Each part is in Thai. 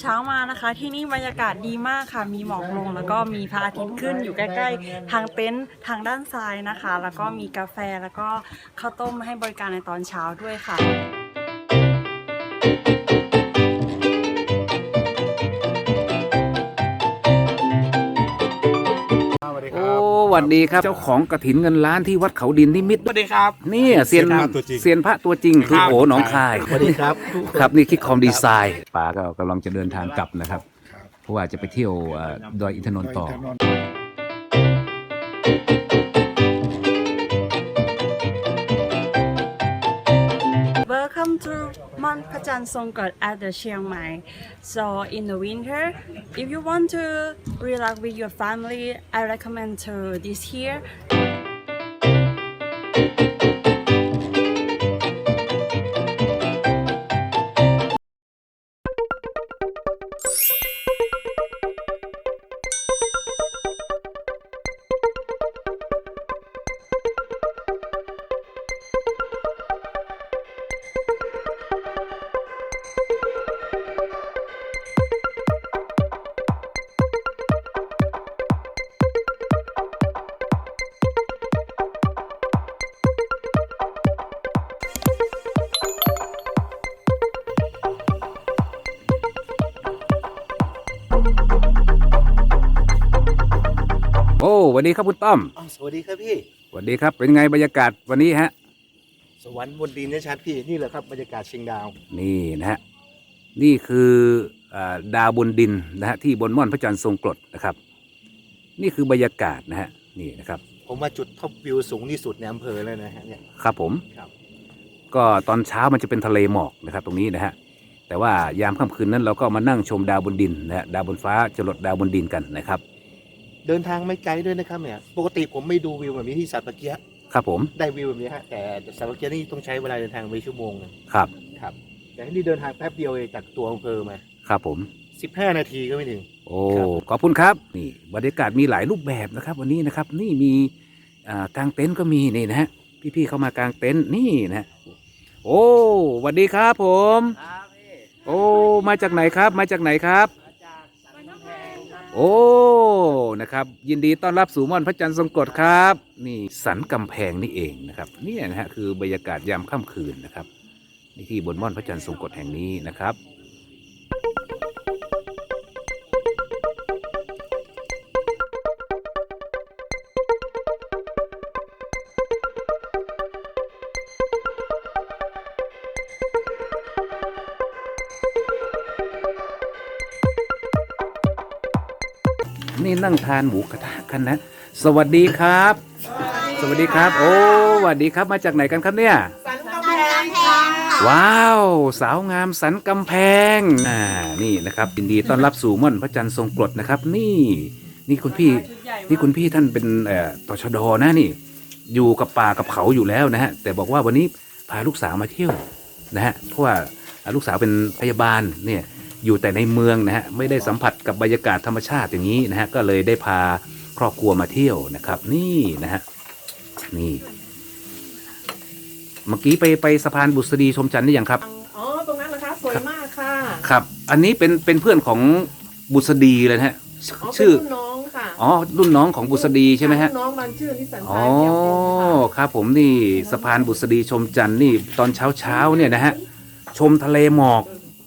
เช้ามานะคะที่นี่บรรยากาศดีมากค่ะ มีหมอกลงแล้วก็มีพระอาทิตย์ขึ้นอยู่ใกล้ ๆ ทางเต็นท์ทางด้านซ้ายนะคะ แล้วก็มีกาแฟแล้วก็ข้าวต้มให้บริการในตอนเช้าด้วยค่ะ วัดดีครับ เจ้าของกระถินเงินล้านที่วัดเขาดินนิมิตรสวัสดีครับเนี่ยเซียนเซียนพระตัวจริงเซียนพระตัวจริงคือครับโอหนองคายสวัสดีครับครับนี่คิดคอมดีไซน์ป๋าก็กำลังจะเดินทางกลับนะครับ เพราะว่าจะไปเที่ยวเอ่อดอยอินทนนท์ต่อ Welcome to Mount Pajan Songkot at the Chiang Mai. So in the winter, if you want to relax with your family, I recommend to this here. โอ้หวัสดีครับคุณต้อมอ้าวสวัสดีครับพี่หวัสดีครับ เป็นไงบรรยากาศวันนี้ฮะ สวรรค์บนดินเนี่ยชัดพี่นี่แหละครับบรรยากาศเชียงดาว นี่นะฮะ นี่คือเอ่อดาวบนดินนะฮะที่บนม่อนพระจันทร์ทรงกรดนะครับ นี่คือบรรยากาศนะฮะ นี่นะครับ ผมมาจุดท็อปวิวสูงที่สุดในอำเภอเลยนะฮะเนี่ยครับผม ครับ ก็ตอนเช้ามันจะเป็นทะเลหมอกนะครับ ตรงนี้นะฮะ แต่ว่ายามค่ำคืนนั้นเราก็มานั่งชมดาวบนดินนะฮะดาวบนฟ้าจรดดาวบนดินกันนะครับเดินทางไม่ไกลด้วยนะครับเนี่ยปกติผมไม่ดูวิวแบบนี้ที่สัตว์ตะเกียะครับผมได้วิวแบบนี้ฮะแต่สัตว์ตะเกียะนี่ต้องใช้เวลาเดินทางไปชั่วโมงหนึงครับครับ แต่ที่นี่เดินทางแป๊บเดียวเองจากตัวอำเภอมา ครับผม 15 นาทีก็ไม่ถึง โอ้ครับ ขอบคุณครับนี่บรรยากาศมีหลายรูปแบบนะครับ วันนี้นะครับนี่มีอ่ากางเต็นท์ก็มีนี่นะฮะพี่ๆเข้ามากางเต็นท์นี่นะฮะโอ้สวัสดีครับผม โอ้ มาจากไหนครับ มาจากไหนครับ โอ้ นะครับ ยินดีต้อนรับสู่ม่อนพระจันทร์ทรงกฎครับ นี่สันกำแพงนี่เองนะครับนี่นะฮะคือบรรยากาศยามค่ำคืนนะครับนี่ที่บนม่อนพระจันทร์ทรงกฎแห่งนี้นะครับ นี่นั่งทานหมูกระทะกันนะ สวัสดีครับ สวัสดีครับ โอ้สวัสดีครับมาจากไหนกันครับเนี่ย สันกำแพงค่ะว้าว สาวงามสันกำแพง อ่า นี่นะครับยินดีต้อนรับสู่ม่อนพระจันทร์ทรงกรดนะครับ นี่ นี่คุณพี่ นี่คุณพี่ท่านเป็นเอ่อตชดนะนี่ อยู่กับป่ากับเขาอยู่แล้วนะฮะ แต่บอกว่าวันนี้พาลูกสาวมาเที่ยวนะฮะ เพราะว่าลูกสาวเป็นพยาบาลเนี่ย อยู่แต่ในเมืองนะฮะไม่ได้สัมผัสกับบรรยากาศธรรมชาติอย่างนี้นะฮะก็เลยได้พาครอบครัวมาเที่ยวนะครับ นี่นะฮะนี่ เมื่อกี้ไปไปสะพานบุษดีชมจันทร์ได้ยังครับอ๋อตรงนั้นนะคะสวยมากค่ะครับ อันนี้เป็นเป็นเพื่อนของบุษดีเลยนะฮะอ๋อชื่อเป็นรุ่นน้องค่ะอ๋อรุ่นน้องของบุษดีใช่ไหมฮะรุ่นน้องมันชื่อนิสันอ๋ชาอยเกี่ยวกับค่ะครับผมนี่สะพานบุษดีชมจันทร์นี่ตอนเช้าเช้าๆเนี่ยนะฮะชมทะเลหมอก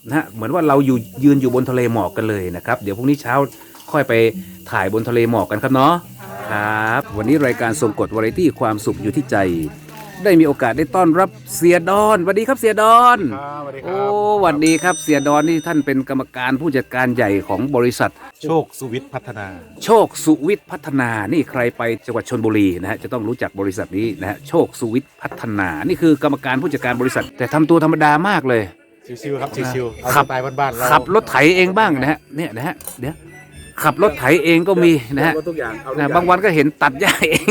นะฮะเหมือนว่าเราอยู่ยืนอยู่บนทะเลหมอกกันเลยนะครับ เดี๋ยวพรุ่งนี้เช้าค่อยไปถ่ายบนทะเลหมอกกันครับเนาะครับ วันนี้รายการทรงกฎวาไรตี้ความสุขอยู่ที่ใจ ได้มีโอกาสได้ต้อนรับเสียดอนสวัสดีครับเสียดอนครับสวัสดีคโอ้รับสวัสดีครับเสียดอนนี่ท่านเป็นกรรมการผู้จัดการใหญ่ของบริษัท โชคสุวิทย์พัฒนา โชคสุวิทย์พัฒนา นี่ใครไปจังหวัดชนบุรีนะฮะจะต้องรู้จักบริษัทนี้นะฮะโชคสุวิทย์พัฒนา นี่คือกรรมการผู้จัดการบริษัท แต่ทำตัวธรรมดามากเลย ชิวๆครับชิวๆเอาขับสไตล์บ้านๆเราขับรถไถเองบ้างนะฮะเนี่ยนะฮะเดี๋ยวขับรถไถเองก็มีนะฮะ ทุกอย่างเอาทุกอนะย่างบางวันก็เห็นตัดหญ้าเอง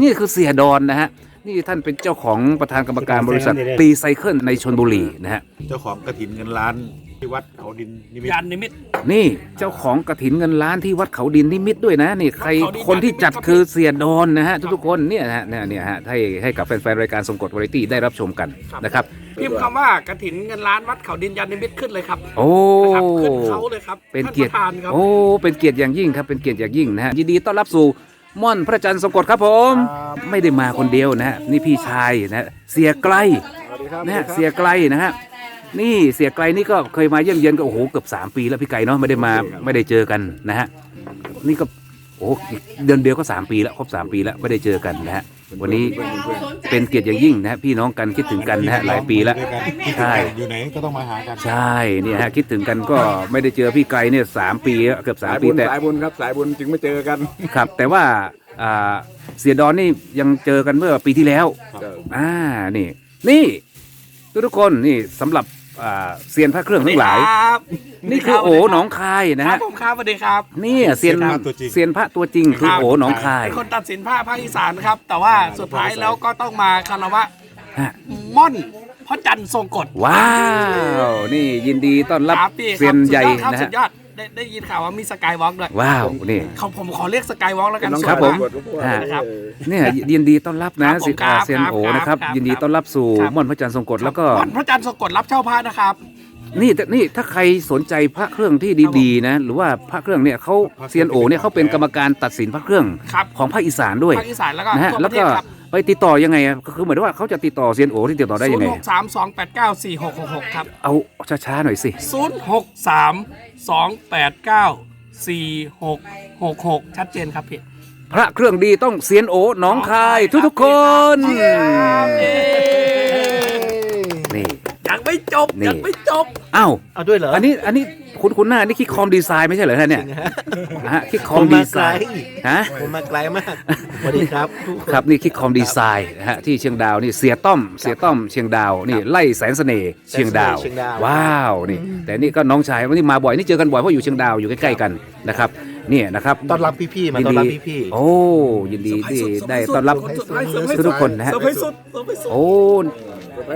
นี่คือเสียดอนนะฮะ นี่ท่านเป็นเจ้าของประธานกรรมการบริษัทตีไซเคิลในชนบุรีนะฮะ เจ้าของกระถินเงินล้านที่ วัดเขาดินนิมิตยานนิมิต นี่เจ้าของกระถินเงินล้านที่วัดเขาดินนิมิตด้วยนะนี่ใครวัดเขาดิน คนที่จัดครับคือเสียดอนนะฮะทุกๆคนเนี่ยฮะเนี่ยเนี่ยฮะให้ให้กับแฟนๆรายการทรงกฎวาไรตี้ได้รับชมกันนะครับ พิมพ์คำว่ากระถินเงินล้านวัดเขาดินยานนิมิตขึ้นเลยครับโอ้ นะครับขึ้นเขาเลยครับเป็นเกียรติท่านประธานครับ โอ้ เป็นเกียรติอย่างยิ่งครับ เป็นเกียรติอย่างยิ่งนะฮะ ยินดีต้อนรับสู่ม่อนพระจันทร์ทรงกฎครับผม ไม่ได้มาคนเดียวนะฮะ นี่พี่ชายนะฮะเสียไกลนะฮะ เสียไกลนะฮะ นี่เสียไกลนี่ก็เคยมาเยี่ยมเยียนก็โอ้โหเกือบสามปีแล้วพี่ไก่เนาะไม่ได้มาไม่ได้เจอกันนะฮะนี่ก็โอ้โหอีกเดือนเดียวก็สามปีแล้วครบสามปีแล้วไม่ได้เจอกันนะฮะวันนี้เป็นเกียรติอย่างยิ่งนะฮะพี่น้องกันคิดถึงกันนะฮะหลายปีแล้วใช่อยู่ไหนก็ต้องมาหากันใช่เนี่ยฮะคิดถึงกันก็ไม่ได้เจอพี่ไกลเนี่ยสามปีแล้วเกือบสามปีแต่สายบุญครับสายบุญจึงไม่เจอกันครับ แต่ว่าอ่าเสียดอนนี่ยังเจอกันเมื่อปีที่แล้วอ่านี่ นี่ทุกทุกๆคนนี่สำหรับ อ่าเซียนพระเครื่องทั้งหลาย ครับนี่คือโอหนองคายนะครัฮะบผมครับสวัสดีครับนี่เซียนเซียนพระตัวจริงเซียนพระตัวจริงคือโอหนองคายเป็นคนตัดสินผ้าภาคอีสานครับ แต่ว่าสุดท้ายแล้วก็ต้องมาคารวะฮะม่อนพระจันทร์ทรงกฎว้าว นี่ยินดีต้อนรับครับพี่เซียนใหญ่ครับนะสุฮะดยอด ได้ได้ยินข่าวว่ามีสกายวอล์กด้วยว้าวนี่ เขาผมขอเรียกสกายวอล์กแล้วกันครับสวยผมากฮะนะครับ เนี่ยยินดีต้อนรับนะครับผมสิครับเซียนโอครับนะครับครับ ยินดีต้อนรับสู่ครับม่อนพระจันทร์ทรงกฎแล้วก็ม่อนพระจันทร์ทรงกฎรับเช่าพระนะครับนี่แต่นี่ถ้าใครสนใจพระเครื่องที่ดีๆนะหรือว่าพระเครื่องเนี่ยเขาเซียนโอเนี่ยเขาเป็นกรรมการตัดสินพระเครื่องครับของภาคอีสานด้วยภาคอีสานแล้วก็นะฮะทั่วปแล้วระเทก็ศครับ ไปติดต่อยังไงอะก็คือหมายถึงว่าเขาจะติดต่อเซียนโอที่ติดต่อได้ยังไงศูนย์หกสามสองแปดเก้าสี่หกหกหกครับ เอาช้าๆหน่อยสิศูนย์หกสามสองแปดเก้าสี่หกหกหกชัดเจนครับพี่พระเครื่องดีต้องเซียนโอหนองคายทุกๆคนนี่ยัง ไม่จบนี่ ยังไม่จบ อ้าวเอาด้วยเหรออันนี้อันนี้คุณคุณหน้านี่คิดคอมดีไซน์ไม่ใช่เหรอฮะเนี่ยฮะคิดคอมดีไซน์ฮะ ผมมาไกลมากสวัสดีครับทุกน ครับนี่คิดคอมดีไซน์นะฮะที่เชียงดาวนี่เสียต้อมเสียต้อมเชียงดาวนี่ไล่แสนเสน่ห์เชียงดาวเชียงดาว ว้าวนี่ แต่นี่ก็น้องชายวันนี้มาบ่อยนี่เจอกันบ่อยเพราะอยู่เชียงดาวอยู่ใกล้ๆกันนะครับเนี่ยนะครับต้อนรับพี่ๆมาต้อนรับพี่ๆ โอ้ยินดีที่ได้ต้อนรับ ทุกๆคนนะฮะ เซอร์ไพรส์สุดเซอร์ไพรส์สุด โอ้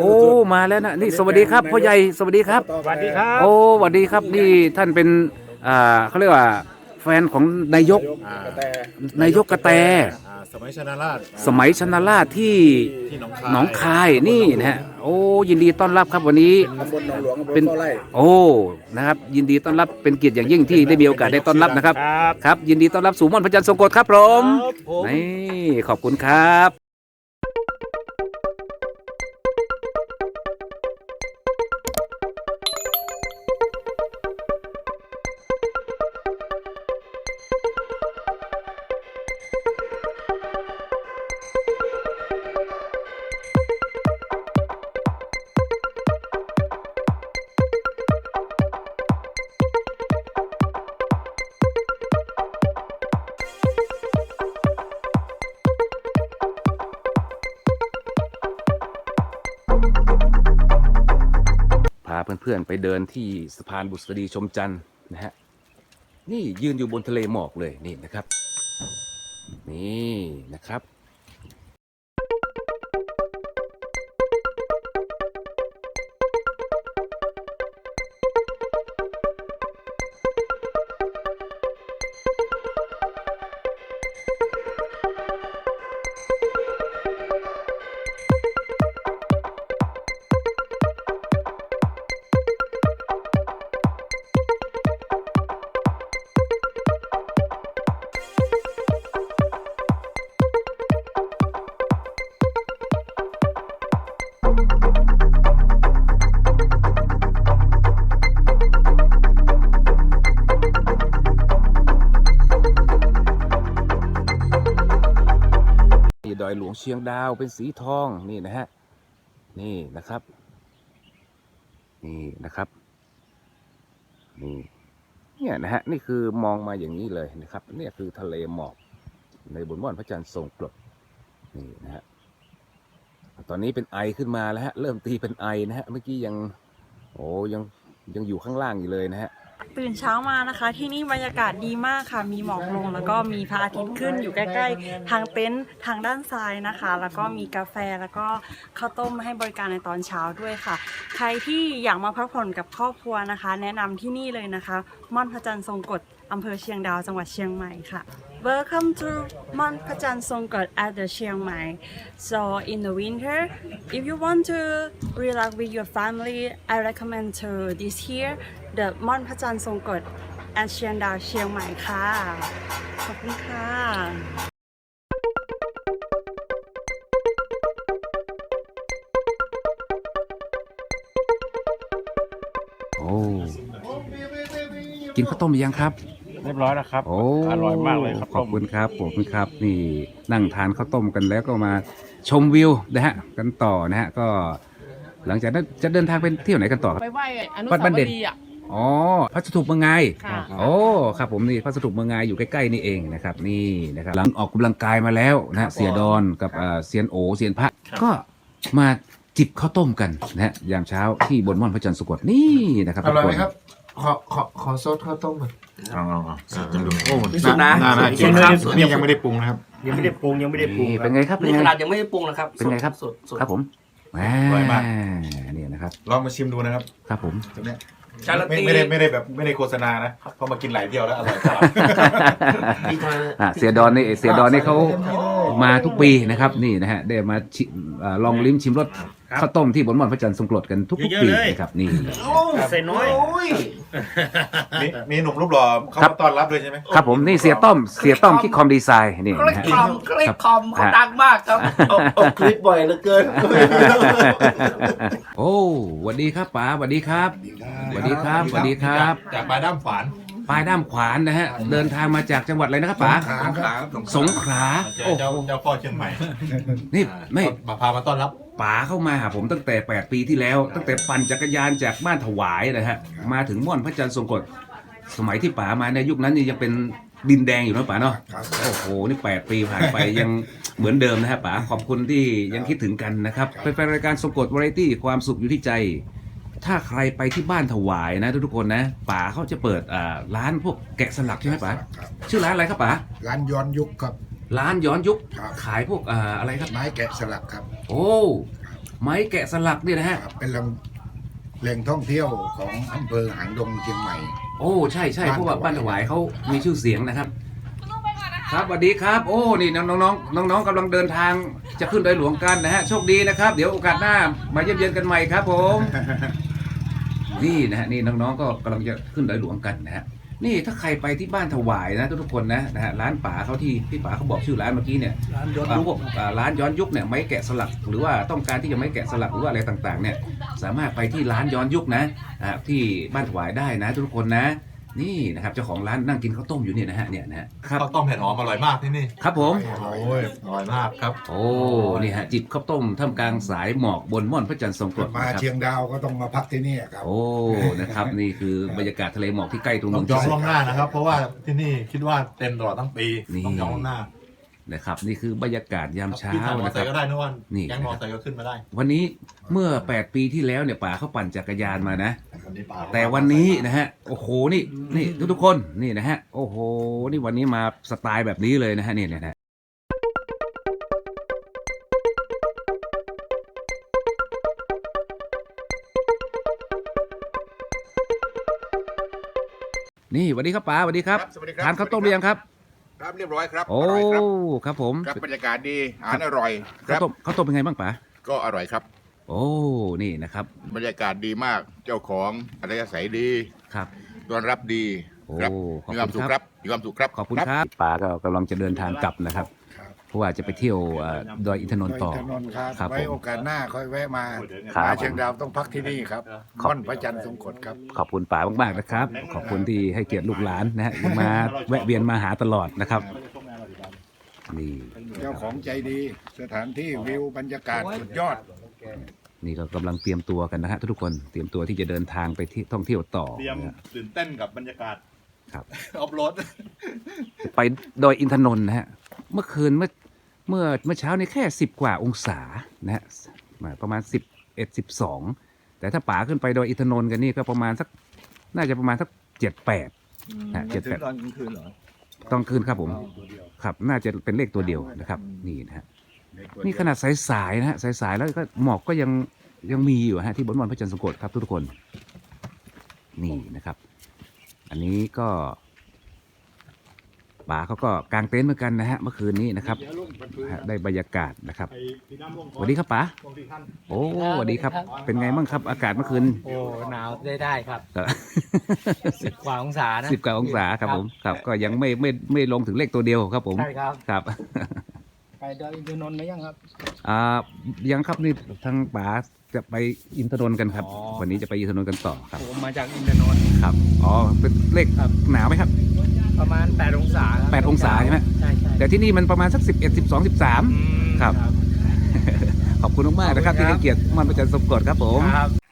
โอ้มาแล้วนะนี่สวัสดีครับพ่อใหญ่สวัสดีครับ สวัสดีครับ โอ้สวัสดีครับนี่ท่านเป็นอ่าเขาเรียกว่าแฟนของนายกนายกกระแตสมัยชนะราชสมัยชนราชที่ที่หนองคายหนองคายนี่นะฮะโอ้ยินดีต้อนรับครับวันนี้ ตำบลหนองหลวงอำเภอเป็นพ่อไร่โอ้นะครับ ยินดีต้อนรับเป็นเกียรติอย่างยิ่งที่ได้มีโอกาสได้ต้อนรับนะครับครับยินดีต้อนรับสู่ม่อนพระจันทร์ทรงกฎครับผมนี่ขอบคุณครับ เพื่อนๆ ไปเดินที่สะพานบุษดีชมจันทร์นะฮะ นี่ยืนอยู่บนทะเลหมอกเลยนี่นะครับ นี่นะครับ ดอยหลวงเชียงดาวเป็นสีทองนี่นะฮะนี่นะครับ นี่นะครับ นี่เนี่ยนะฮะนี่คือมองมาอย่างนี้เลยนะครับเนี่ยคือทะเลหมอกในบนม่อนพระจันทร์ทรงกรดนี่นะฮะตอนนี้เป็นไอขึ้นมาแล้วฮะเริ่มตีเป็นไอนะฮะเมื่อกี้ยังโอ้ยังยังอยู่ข้างล่างอยู่เลยนะฮะ ตื่นเช้ามานะคะ ที่นี่บรรยากาศดีมากค่ะ มีหมอกลง แล้วก็มีพระอาทิตย์ขึ้นอยู่ใกล้ๆ ทางเต็นท์ทางด้านซ้ายนะคะ แล้วก็มีกาแฟแล้วก็ข้าวต้มให้บริการในตอนเช้าด้วยค่ะ ใครที่อยากมาพักผ่อนกับครอบครัวนะคะ แนะนำที่นี่เลยนะคะม่อนพระจันทร์ทรงกฎอำเภอเชียงดาวจังหวัดเชียงใหม่ค่ะ Welcome to Mont Pachan Songkot at the Chiang Mai. So in the winter, if you want to relax with your family, I recommend to this here, the Mont Pachan Songkot at Chiang Dao Chiang Mai ค่ะ ขอบคุณค่ะโอ้กินข้าวต้มหรือยังครับ เรียบร้อยแล้วครับ โอ้อร่อยมากเลยครับขอบคุณครับขอบคุณครับ นี่นั่งทานข้าวต้มกันแล้วก็มาชมวิวนะฮะ กันต่อนะฮะ ก็หลังจากนั้นจะเดินทางไปเที่ยวไหนกันต่อครับ ไปไหว้อนุวัดสาบ้านวเด่นรีย์อะ อ๋อพระสถูปเมืองไงค่ะโอ้ครับผมนี่พระสถูปเมืองไงอยู่ใกล้ๆนี่เองนะครับนี่นะครับหลังออกกำลังกายมาแล้วนะฮะเสียดอนกับเอ่อเซียนโอเซียนพระก็มาจิบข้าวต้มกันนะฮะยามเช้าที่บนม่อนพระจันทร์สุกดนี่นะครับอร่อยไหมทุกนครับ ขอขอขอซดข้าวต้มหน่อยเอาเอาเอาจะดูโอ้ที่สุดนะน่าน่าที่กิสุนดครับครับนี่ยังไม่ได้ปรุงนะครับ ยังไม่ได้ปรุงยังไม่ได้ปรุงนี่คเป็รับนไงครับเป็นนี่ไง ขนาดยังไม่ได้ปรุงนะครับเป็นไงครับสุดสุดครับผมแหมอร่อยมากนี่นะครับ ลองมาชิมดูนะครับครับผม ตรงเนี้ย การันไม่ตีไม่ได้ไม่ได้แบบไม่ได้โฆษณานะเพราะมากินหลายเที่ยวแล้วอร่อยครับดีทานอะเสียดอนนี่เสียดอนนี่เขามาทุกปีนะครับ นี่นะฮะได้มาชิอ่าลองลิ้มชิมรส ข้าวต้มที่บนม่อนพระจันทร์ทรงกรดกันทุกๆปีนะครับนี่ ใส่น้อยมีมีหนุ่มรูปหล่อเข้าครับ มาต้อนรับเลยใช่ไหม ครับผมนี่เสียต้อมเสียต้อมคิดคอมดีไซน์นี่คลินะกฮะ คอมคลิกคอมเขาฮะดังมากครับออกคลิปบ่อยเหลือเกิน โอ้สวัสดีครับป๋าสวัสดีครับสวัสดีครับสวัสดีครับ จากปลายด้ามฝาน ปลายด้ามขวานนะฮะ เดินทางมาจากจังหวัดอะไรนะครับป๋าสงขลาเจอโอ้เจ้าโหเจ้าพ่อเชียงใหม่นี่ไม่ มาพามาต้อนรับ ป๋าเข้ามาหาผมตั้งแต่ 8 ปีที่แล้ว ตั้งแต่ปั่นจักรยานจากบ้านถวายนะฮะ มาถึงม่อนพระจันทร์ทรงกฎสมัยที่ป๋ามาในยุคนั้นนี่ยังเป็นดินแดงอยู่นะป๋าเนาะโอ้โห นี่ 8 ปีผ่านไป ยังเหมือนเดิมนะฮะป๋าขอบคุณที่ยังคิดถึงกันนะครับ เป็นแฟนรายการทรงกฎวาไรตี้ความสุขอยู่ที่ใจ ถ้าใครไปที่บ้านถวายนะทุกๆคนนะป๋าเขาจะเปิดอ่าร้านพวกแกะสลักใช่ไหมป๋าชื่อร้านอะไรครับป๋าร้านย้อนยุคครับ ร้านย้อนยุคครับ ขายพวกอ่าอะไรครับ ไม้แกะสลักครับ โอ้ไม้แกะสลักเนี่ยนะฮะครับเป็นแหล่งแหล่งท่องเที่ยวของอำเภอหางดงเชียงใหม่ โอ้ใช่ใช่บ้านเพราะว่าถวายบ้านถวายเขามีชื่อเสียงนะครับ ครับสวัสดีครับ โอ้นี่น้องน้องน้องน้องๆกำลังเดินทางจะขึ้นดอยหลวงกันนะฮะโชคดีนะครับ เดี๋ยวโอกาสหน้ามาเยี่ยมเยียนกันใหม่ครับผม นี่นะฮะนี่น้องๆก็กำลังจะขึ้นดอยหลวงกันนะฮะนี่ถ้าใครไปที่บ้านถวายนะทุกๆคนนะนะฮะร้านป๋าเขาที่พี่ป๋าเขาบอกชื่อร้านเมื่อกี้เนี่ยร้านพวกอ่าร้านย้อนยุคเนี่ยไม้แกะสลัก หรือว่าต้องการที่จะไม้แกะสลักหรือว่าอะไรต่างๆเนี่ยสามารถไปที่ร้านย้อนยุคนะอ่าที่บ้านถวายได้นะทุกคนนะ นี่นะครับเจ้าของร้านนั่งกินข้าวต้มอยู่เนี่ยนะฮะเนี่ยนะฮะครับข้าวต้มเห็ดหอมอร่อยมากที่นี่ครับผม โอ้ยอร่อยมากครับ โอ้นี่ฮะจิบข้าวต้มท่ามกลางสายหมอกบนม่อนพระจันทร์ทรงกรดมานะครับเชียงดาวก็ต้องมาพักที่นี่ครับ โอ้นะครับนี่คือบรรยากาศทะเลหมอกที่ใกล้ตรงต้อเมืงองจองล่วงหน้านะครับ เพราะว่าที่นี่คิดว่าเต็มตลอดทั้งปีนี่ ต้องจองล่วงหน้า นะครับ นี่คือบรรยากาศยามเช้าพี่ถ่ายมอเตอนะร์ไซครับ ค์ก็ได้นะวันนี่แก๊งมอเตอร์ไซค์ก็ขึ้นมาได้ วันนี้เมื่อ 8 ปีที่แล้วเนี่ยป๋าเขาปั่นจักรยานมานะวันนี้ป่าแต่วันนี้นะฮะโอ้โหนี่นี่ทุกๆคนนี่นะฮะโอ้โหนี่วันนี้มาสไตล์แบบนี้เลยนะฮะเนี่ยนะฮะนี่สวัสดีครับป๋าสวัสดีครับสวัสดีครับ ทานข้าวต้มหรือยังครับ ครับเรียบร้อยครับโอ้อร่อยครับครับผมครับบรรยากาศดีอาหารอร่อยคข้าวรับต้มข้าวต้มเป็นไงบ้างป๋าก็อร่อยครับ โอ้นี่นะครับบรรยากาศดีมากเจ้าของอัธยาศัยดีครับ ต้อนรับดีโอ้ครับขอบมีคุณความสุขครับครับมีความสุขครับ ขอบคุณครับป๋าก็กำลังจะเดินทางกลับนะครับเพ ราะว่าจะไปเที่ยวเอ่อดอยอินทนนท์ต่อ ถนนครับครับไว้ผมโอกาสหน้าค่อยแวะมาครับ มาเชียงดาวต้องพักที่นี่ครับครับม่อนพระจันทร์ทรงกฎครับ ขอบคุณป๋ามากๆนะครับ ขอบคุณที่ให้เกียรติลูกหลานนะฮะยังมาแวะเวียนมาหาตลอดนะครับ นี่ เจ้าของใจดีสถานที่วิวบรรยากาศสุดยอด นี่ก็กำลังเตรียมตัวกันนะฮะทุกคนเตรียมตัวที่จะเดินทางไปที่ท่องเที่ยวต่อเตรียมนะฮะตื่นเต้นกับบรรยากาศ ครับ ออฟโรด ไปดอยอินทนนท์นะฮะ เมื่อคืนเมื่อ เมื่อเมื่อเช้านี่แค่สิบกว่าองศานะฮะมาประมาณสิบเอ็ดสิบสองแต่ถ้าป๋าขึ้นไปดอยอินทนนท์กันนี่ก็ประมาณสักน่าจะประมาณสักเจ็ดแปดนะเจ็ดแปดตอนกลางคืนเหรอตอนคืนครับผมครับน่าจะเป็นเลขตัวเดียวนะครับ นี่นะฮะนี่ขนาดสายๆนะฮะสายๆแล้วก็หมอกก็ยังยังมีอยู่ฮะที่บนวันพระจันทร์ทรงกรดครับทุกๆคน นี่นะครับ อันนี้ก็ ป๋าเขาก็กางเต็นท์เหมือนกันนะฮะเมื่อคืนนี้นะครับฮะได้บรรยากาศนะครับสวัสดีครับป๋าโอ้สวัสดีครับ เป็นไงบ้างครับ อากาศเมื่อคืนโอ้หนาวได้ได้ครับสิบกว่าองศานะสิบกว่าองศาครับผมครับก็ยังไม่ไม่ไม่ลงถึงเลขตัวเดียวครับผมใช่ครับครับไปดอยอินทนนท์ไหมยังครับอ่ายังครับนี่ทางป๋าจะไปอินทนนท์กันครับอ๋อวันนี้จะไปอินทนนท์กันต่อครับผมมาจากอินทนนท์ครับอ๋อเป็นเลขหนาวไหมครับ ประมาณ 8 องศาครับแปดองศาใช่ไหม ใช่ใช่แต่ที่นี่มันประมาณสักสิบเอ็ดสิบสองสิบสามอืมครับ ขอบคุณมากๆนะครับขอบคุณครับที่ให้เกียรติมันประจันทร์สมกดครับผม ครับ